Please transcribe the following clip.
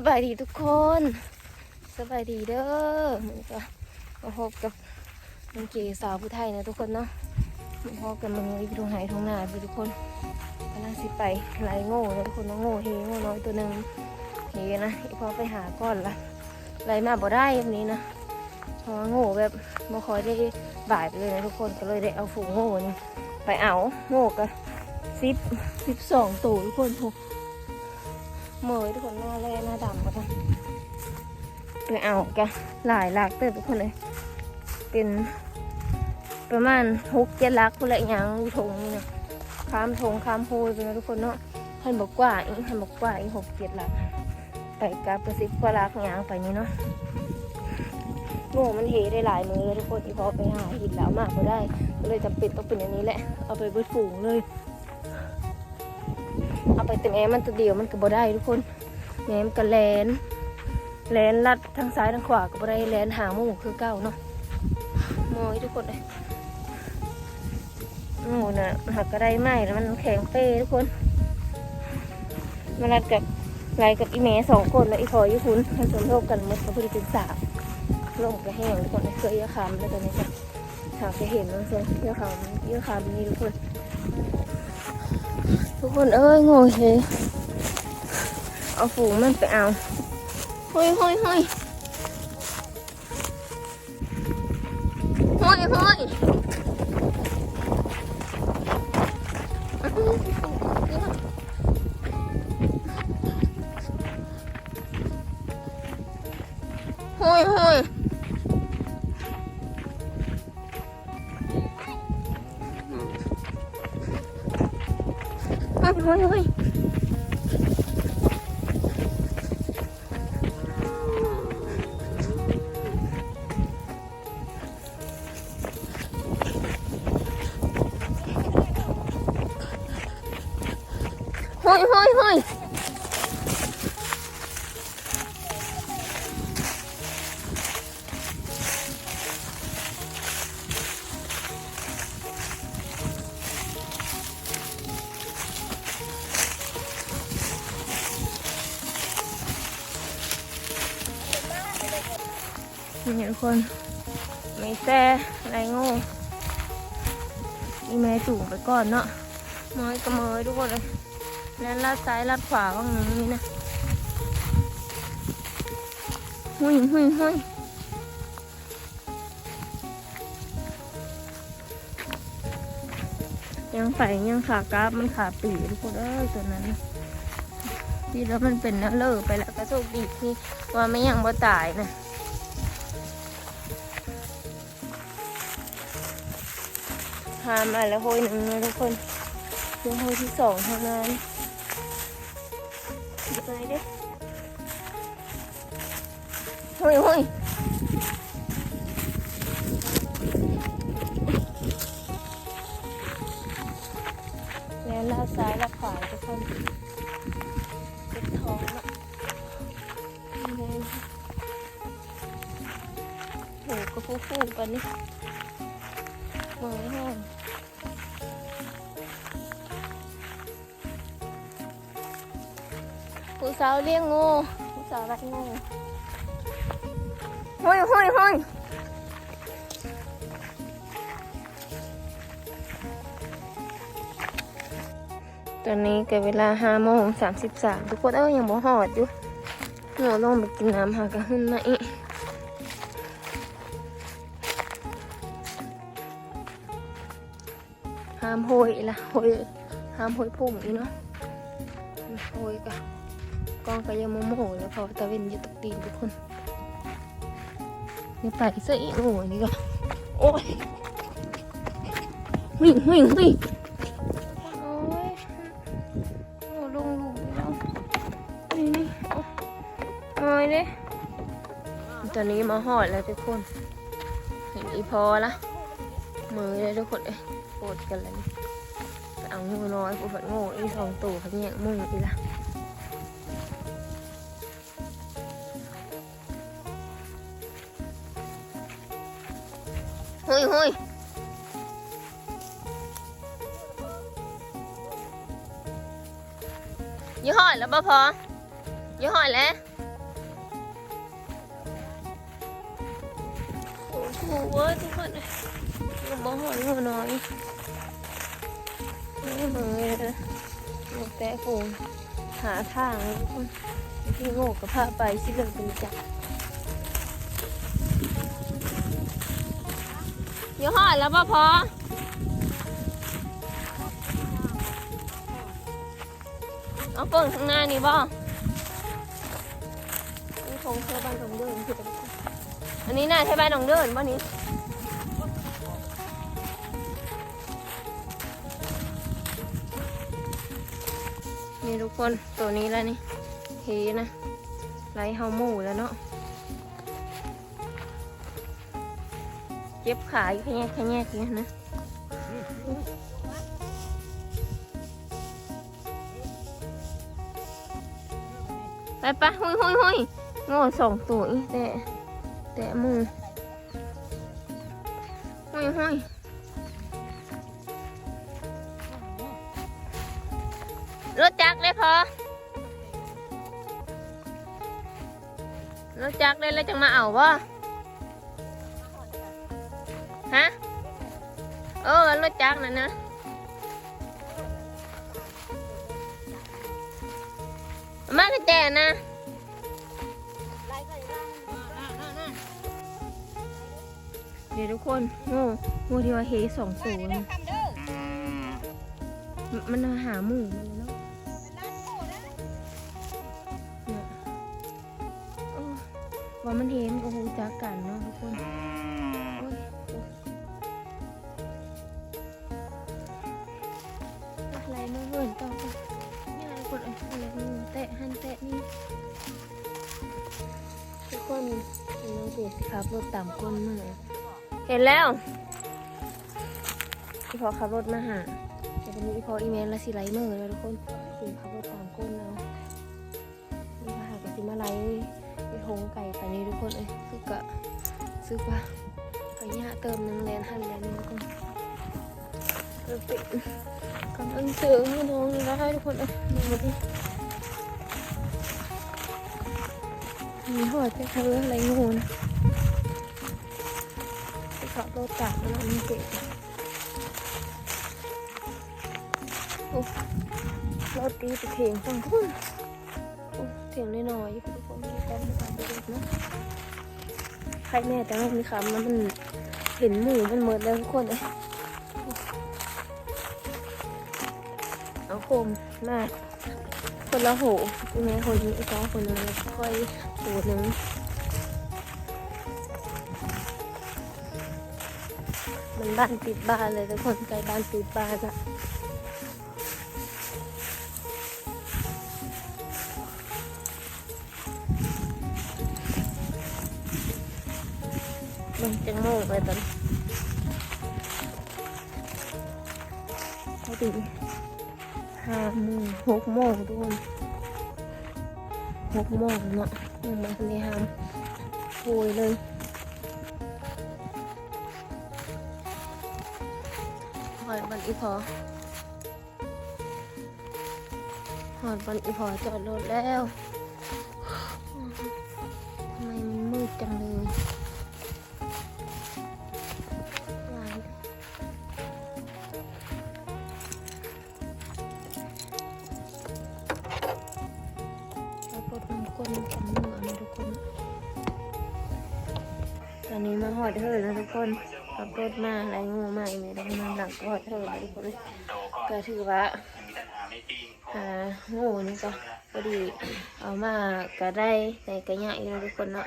สบายดีทุกคน สบายดีเด้อมันก็มาพบกับน้องเก๋สาวผู้ไทยนะทุกคนเนาะมาพบกันมันเลยทงไหทงนาพี่ทุกคนกำลังสิไปไล่โง่นะทุกคนน้องโง่เฮโง่น้อยตัวหนึ่งเฮนะอีพอไปหาก้อนละไล่มาบ่ได้แบบนี้นะเพราะว่าโง่แบบบ่คอยได้บ่ายไปเลยนะทุกคนก็เลยได้เอาฝูงโง่นี่ไปเอาโง่ก็สิบสิบสองตัวทุกคนพก เหมยทุกคนหน้าแร่หน้าดำกันไปเอากะหลายลักเติมทุกคนเลย เป็นประมาณหกเจ็ดลักคนละอย่างอยู่ทงนี่นะข้ามทงข้ามโพยไปนะทุกคนเนาะหันบอกกว่าอีกหันบอกกว่าอีกหกเจ็ดลักไปกับกระซิบกว่าลักอย่างไปนี่เนาะโง่มันเฮได้หลายมือเลยทุกคนที่พอไปหาหินแล้วมากก็ได้ ก็เลยจำเป็นต้องเป็นอย่างนี้แหละ เอาไปเบิดฝูงเลย ไปแต่แม่มันตัวเดียวมันก็บ่ได้ทุกคนแม่มันก็แลนแลนลัดทางซ้ายทางขวาก็บ่ได้แลนหาหมูคือเก่าเนาะมอยทุกคนเลยหมูน่ะหักก็ได้ไหมแล้วมันแข็งเป้ทุกคนมันรัดกับไรกับอีเมสองคนแล้วอีพอยี่คุณมันสมทบกันหมดเขาพอดีเป็นสามลมก็แห้งทุกคนเคยเยอะคำแล้วตอนนี้ก็หากจะเห็นมันเสียเยอะคำเยอะคำนี่ทุกคน ทุกคนเอ้ยโง่เฉยเอาฝูงมันไปเอาห้อยห้อยห้อยห้อยห้อยห้อยห้อย ほい。ほいほいほいほい。 นี่ทุกคนไม่แซ่ไรโง่นี่แม่จูงไปก่อนเนาะเมยก็เมยทุกคนเลยแล้วลัดซ้ายลัดขวาว่างนึงนี่นะหุยหุยหุยยังไปยังขากราฟมันขาปีทุกคนเอ้ยตัวนั้นที่แล้วมันเป็นน้ำเลิกไปแล้วก็โชคดีที่ว่าไม่ยังบ่ตายนะามาแล้วโหยหนึ่งนะทุกคนเพียงโหยที่สองเท่านั้นไปดิเฮ้ยเฮ้ยแล้วลาซ้ายลาขวาทุกคนเจ็บท้องอะนี่เลยโหก็ฟูฟูๆกันนี่มือแห้ง สาวเลี้ยงงูผู้สาวรักงูเฮ้ยเฮ้ยเฮ้ยตอนนี้ก็เวลาห้าโมงสามสิบสามทุกคนเอ้ยยังบ่หอดอยู่หนูลงไปกินน้ำหากระหึ่นมาอีกห้ามโหยละโหยห้ามโหยพุ่งอีเนาะโหยกะ กองก็ยังโมโมโหแล้วพอตะเวนอยู่ตกตีนทุกคนนี่ไปซะอีกโอ้ยนี่ก็โอ้ยวิ่งวิ่งวิ่งโอ้ยโอ้ลงหลุมไปแล้วนี่นี่โอ้ยเนี่ยตอนนี้มาหอดแล้วทุกคนเห็นอีพอละมือเลยทุกคนเอ้ยโกรธกันเลยนี่ไปเอางูน้อยกูฝันโง่อีสองตัวเขาแย่งมืออีละ ยเฮ้ยยี่ห้อแล้วบ่พอยี่ห้อแล้วโอ้โหทุกคนลงบ่หอยหัน้อยไม่เหมือนลูกแต่กูหาทางที่โง่กับผ้าไปสิเรื่องเป็นจัก ดี๋ยวหอดแล้วป่ะพอเอาเปิดข้างหน้านี่บ่นี่คงเชื่อบ้านตรงเดินคือจะอันนี้น่าใช่บ้านตรงเดินบ่นี้นี่ทุกคนตัวนี้แล้วนี่เฮนะไรเฮาหมูแล้วเนาะ จ็บขาอยู่แค่แยกแค่แยกอย่างนี้นะไปปะหุยหุยหุยโง่สองตัวอีแต่แต่หมูหุยหุยรถจักรเลยพอรถจักรเลยแล้วจังมาเอาบ่ฮะ เออรถจักรน่ะนะมากระแจนะเดี๋ยวทุกคนโง่โง่ที่ว่าเฮสองศูนย์มันมาหาหมูมันเลยเนาะเนี่ยเออว่ามันเห็นก็หูจักกันเนาะทุกคน คนน้องเจสขับรถตามก้นมือเห็นแล้วพี่พอขับรถมาหาเดี๋ยววันนี้พี่พออีเมลและสิไลเมอร์เลยทุกคนสิขับรถตามก้นเอานี่ค่ะกับซิมาไลไปทงไก่ไปนี่ทุกคนเอ้ยคือกะซื้อว่าไปย่าเติมหนึ่งแลนหันแลนหนึงก่อนเออเป็นกำลังเจอให้น้องนี่นะคะทุกคนเอ้ยนี่มาดิ มีหอดจะทำอะไรงูนะไปขับรถจักมาแล้วมันเจ็บโอ้รถตีตะเถียงฟังพุ่นโอ้เสียงน้อยๆอยู่ทุกคนมีการมาดูเด็กนะใครแน่แต่ว่ามีคำแล้วมันเห็นหมูมันเหมือนแล้วทุกคนเลยเอาโคมมา คนละโหคุณแม่คนนี้อีกสองคนนึงแล้วค่อยโหหนึ่งมันบ้านติดบ้านเลยทุกคนใกล้บ้านติดบ้านอะมันจะโมงไปตอนพอดี ห้าโมงหกโมงทุกคนหกโมงเนาะยังมาทะเลหามโวยเลยหอยบันอีพอหอยบันอีพอจอดรถแล้ว อดเธอนะทุกคนขับรถมาอะไรงูมาอีกไม่ได้มาหลังก็หอดเธอแล้วทุกคนก็ถือว่าอ่างูนี่ก็พอดีเอามาก็ได้ในกระยะอยู่นะทุกคนเนาะ